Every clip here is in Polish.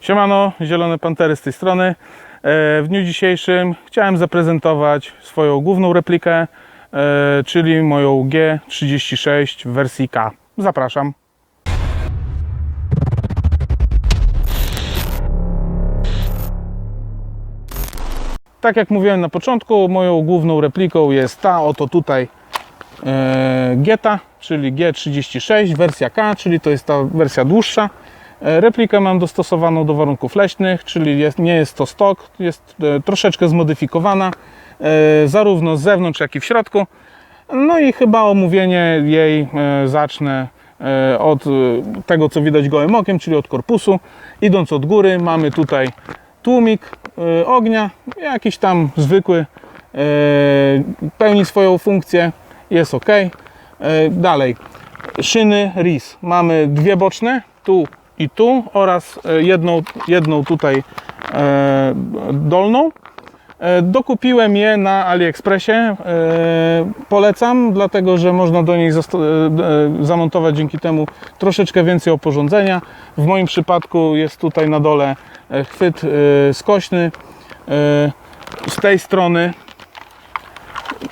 Siemano, Zielone Pantery z tej strony. E, W dniu dzisiejszym chciałem zaprezentować swoją główną replikę, e, czyli moją G36 w wersji K. Zapraszam. Tak jak mówiłem na początku, moją główną repliką jest ta oto tutaj e, Geta, czyli G36, wersja K, czyli to jest ta wersja dłuższa. E, Replikę mam dostosowaną do warunków leśnych, czyli jest, nie jest to stok, jest e, troszeczkę zmodyfikowana, e, zarówno z zewnątrz, jak i w środku. No i chyba omówienie jej zacznę od tego, co widać gołym okiem, czyli od korpusu. Idąc od góry, mamy tutaj tłumik ognia, jakiś tam zwykły, pełni swoją funkcję, jest ok. Dalej, szyny RIS. Mamy dwie boczne, tu i tu oraz e, jedną, jedną tutaj e, dolną. E, Dokupiłem je na AliExpressie. Polecam, dlatego że można do niej zamontować dzięki temu troszeczkę więcej oporządzenia. W moim przypadku jest tutaj na dole chwyt skośny. Z tej strony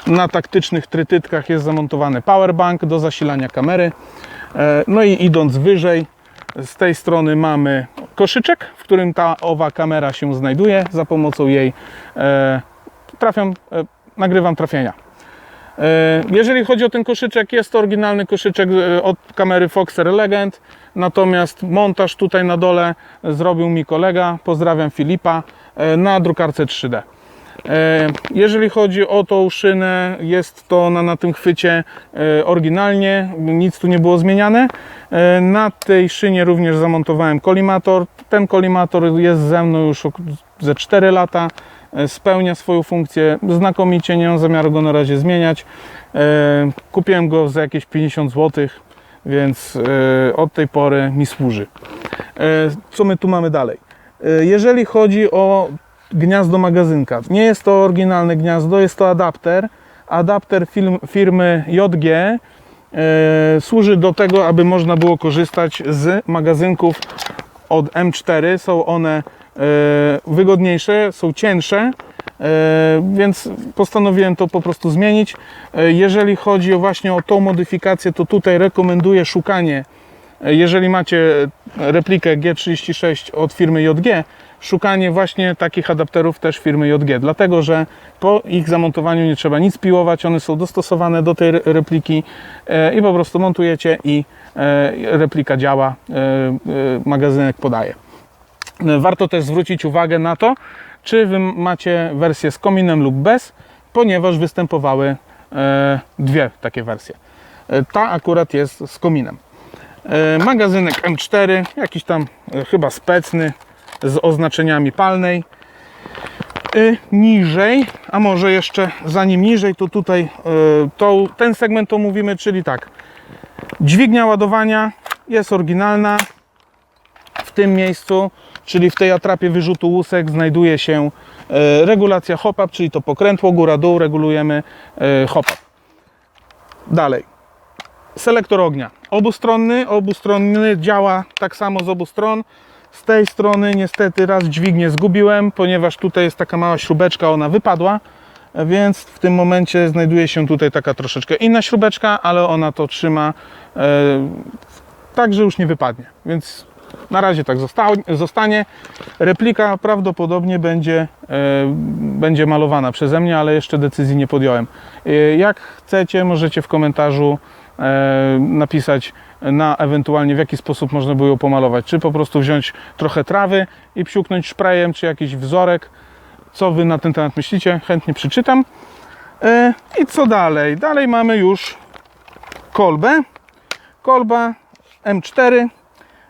na taktycznych trytytkach jest zamontowany powerbank do zasilania kamery. No i idąc wyżej, z tej strony mamy koszyczek, w którym ta owa kamera się znajduje. Za pomocą jej e, trafiam, e, nagrywam trafienia. E, Jeżeli chodzi o ten koszyczek, jest to oryginalny koszyczek e, od kamery Foxer Legend, natomiast montaż tutaj na dole zrobił mi kolega, pozdrawiam Filipa, e, na drukarce 3D. E, Jeżeli chodzi o tą szynę, jest to na, na tym chwycie e, oryginalnie, nic tu nie było zmieniane. E, Na tej szynie również zamontowałem kolimator. Ten kolimator jest ze mną już ze 4 lata. Spełnia swoją funkcję znakomicie, nie mam zamiaru go na razie zmieniać. Kupiłem go za jakieś 50 zł, więc od tej pory mi służy. Co my tu mamy dalej? Jeżeli chodzi o gniazdo magazynka. Nie jest to oryginalne gniazdo, jest to adapter. Adapter firmy JG e, służy do tego, aby można było korzystać z magazynków od M4. Są one e, wygodniejsze, są cięższe, e, więc postanowiłem to po prostu zmienić. Jeżeli chodzi właśnie o tą modyfikację, to tutaj rekomenduję szukanie jeżeli macie replikę G36 od firmy JG, szukanie właśnie takich adapterów też firmy JG, dlatego że po ich zamontowaniu nie trzeba nic piłować, one są dostosowane do tej re- repliki e, i po prostu montujecie i e, replika działa, e, magazynek podaje. Warto też zwrócić uwagę na to, czy wy macie wersję z kominem lub bez, ponieważ występowały dwie takie wersje. Ta akurat jest z kominem. E, Magazynek M4, jakiś tam e, chyba specny z oznaczeniami palnej. E, Niżej, a może jeszcze zanim niżej, to tutaj to, ten segment omówimy, czyli tak. Dźwignia ładowania jest oryginalna. W tym miejscu, czyli w tej atrapie wyrzutu łusek, znajduje się regulacja hop-up, czyli to pokrętło góra-dół, regulujemy hop-up. Dalej selektor ognia. Obustronny, obustronny działa tak samo z obu stron. Z tej strony niestety raz dźwignię zgubiłem, ponieważ tutaj jest taka mała śrubeczka, ona wypadła, więc w tym momencie znajduje się tutaj taka troszeczkę inna śrubeczka, ale ona to trzyma e, tak, że już nie wypadnie. Więc na razie tak zosta- zostanie. Replika prawdopodobnie będzie, e, będzie malowana przeze mnie, ale jeszcze decyzji nie podjąłem. E, jak chcecie, możecie w komentarzu e, napisać na ewentualnie w jaki sposób można było ją pomalować. Czy po prostu wziąć trochę trawy i psiuknąć szprejem, czy jakiś wzorek. Co Wy na ten temat myślicie? Chętnie przeczytam. I co dalej? Dalej mamy już kolbę. Kolba M4.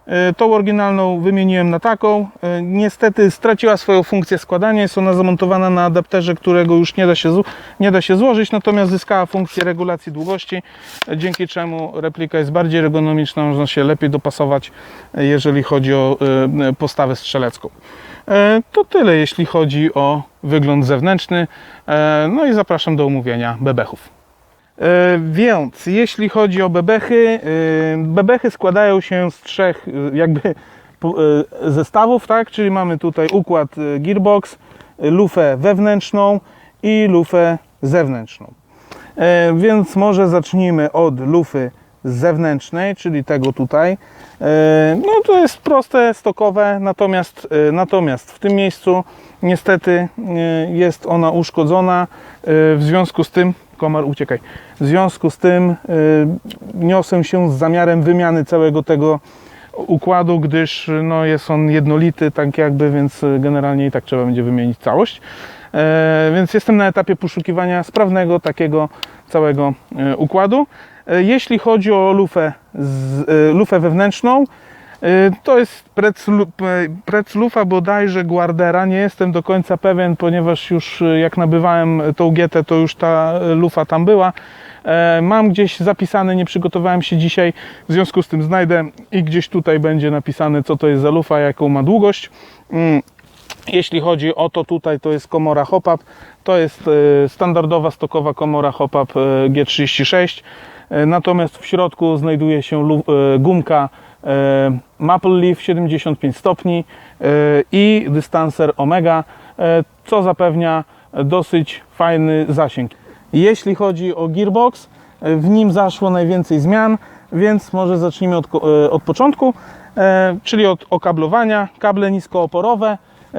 E, Tą oryginalną wymieniłem na taką. E, Niestety straciła swoją funkcję składania. Jest ona zamontowana na adapterze, którego już nie da się, nie da się złożyć, natomiast zyskała funkcję regulacji długości, e, dzięki czemu replika jest bardziej ergonomiczna, można się lepiej dopasować, jeżeli chodzi o postawę strzelecką. To tyle, jeśli chodzi o wygląd zewnętrzny. No i zapraszam do omówienia bebechów. E, Więc jeśli chodzi o bebechy, e, bebechy składają się z trzech e, jakby zestawów, tak? Czyli mamy tutaj układ gearbox, lufę wewnętrzną i lufę zewnętrzną. Więc może zacznijmy od lufy zewnętrznej, czyli tego tutaj. No to jest proste, stokowe, natomiast, natomiast w tym miejscu niestety jest ona uszkodzona. W związku z tym, komar uciekaj, w związku z tym e, niosę się z zamiarem wymiany całego tego układu, gdyż no, jest on jednolity, tak jakby, więc generalnie i tak trzeba będzie wymienić całość. E, więc jestem na etapie poszukiwania sprawnego takiego całego układu. E, jeśli chodzi o lufę, z, lufę wewnętrzną, to jest prec, lu- e, prec lufa bodajże Guardera. Nie jestem do końca pewien, ponieważ już e, jak nabywałem tą gietę, to już ta e, lufa tam była. Mam gdzieś zapisane, nie przygotowałem się dzisiaj, w związku z tym znajdę i gdzieś tutaj będzie napisane, co to jest za lufa, jaką ma długość. Mm, Jeśli chodzi o to tutaj, to jest komora hop-up. To jest standardowa, stokowa komora hop-up e, G36. E, Natomiast w środku znajduje się gumka Maple Leaf 75 stopni e, i dystanser Omega, e, co zapewnia dosyć fajny zasięg. Jeśli chodzi o gearbox, e, w nim zaszło najwięcej zmian, więc może zacznijmy od, e, od początku, e, czyli od okablowania. Kable niskooporowe, e,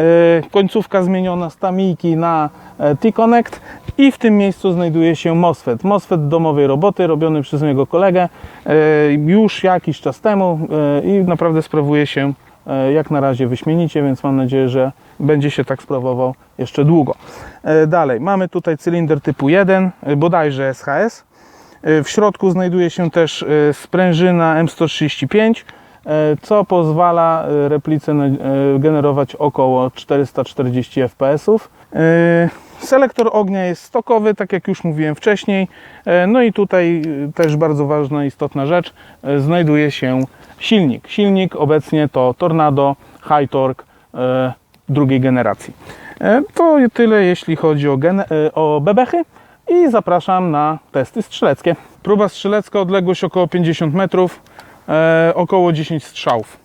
końcówka zmieniona z tamijki na e, T-Connect i w tym miejscu znajduje się MOSFET. MOSFET domowej roboty robiony przez mojego kolegę e, już jakiś czas temu e, i naprawdę sprawuje się e, jak na razie wyśmienicie, więc mam nadzieję, że będzie się tak sprawował jeszcze długo. Dalej, mamy tutaj cylinder typu 1, e, bodajże SHS. W środku znajduje się też sprężyna M135, e, co pozwala replice generować około 440 fps. Selektor ognia jest stokowy, tak jak już mówiłem wcześniej. E, No i tutaj też bardzo ważna, istotna rzecz, e, znajduje się silnik. Silnik obecnie to Tornado High Torque e, drugiej generacji. To tyle, jeśli chodzi o, o bebechy i zapraszam na testy strzeleckie. Próba strzelecka, odległość około 50 metrów, około 10 strzałów.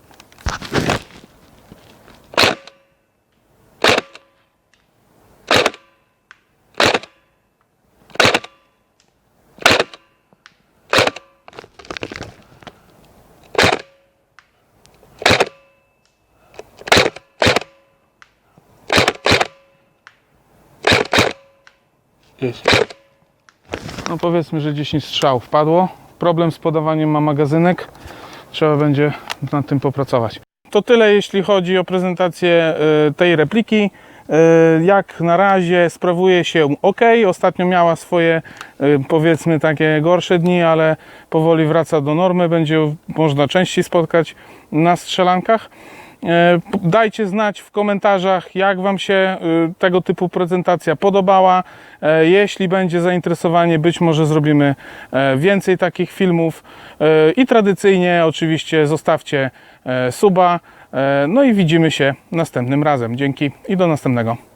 No powiedzmy, że 10 strzałów padło. Problem z podawaniem ma magazynek. Trzeba będzie nad tym popracować. To tyle, jeśli chodzi o prezentację y, tej repliki. Y, Jak na razie sprawuje się ok. Ostatnio miała swoje, y, powiedzmy, takie gorsze dni, ale powoli wraca do normy. Będzie można częściej spotkać na strzelankach. E, Dajcie znać w komentarzach, jak Wam się y, tego typu prezentacja podobała. E, Jeśli będzie zainteresowanie, być może zrobimy e, więcej takich filmów. I tradycyjnie oczywiście zostawcie suba. No i widzimy się następnym razem. Dzięki i do następnego.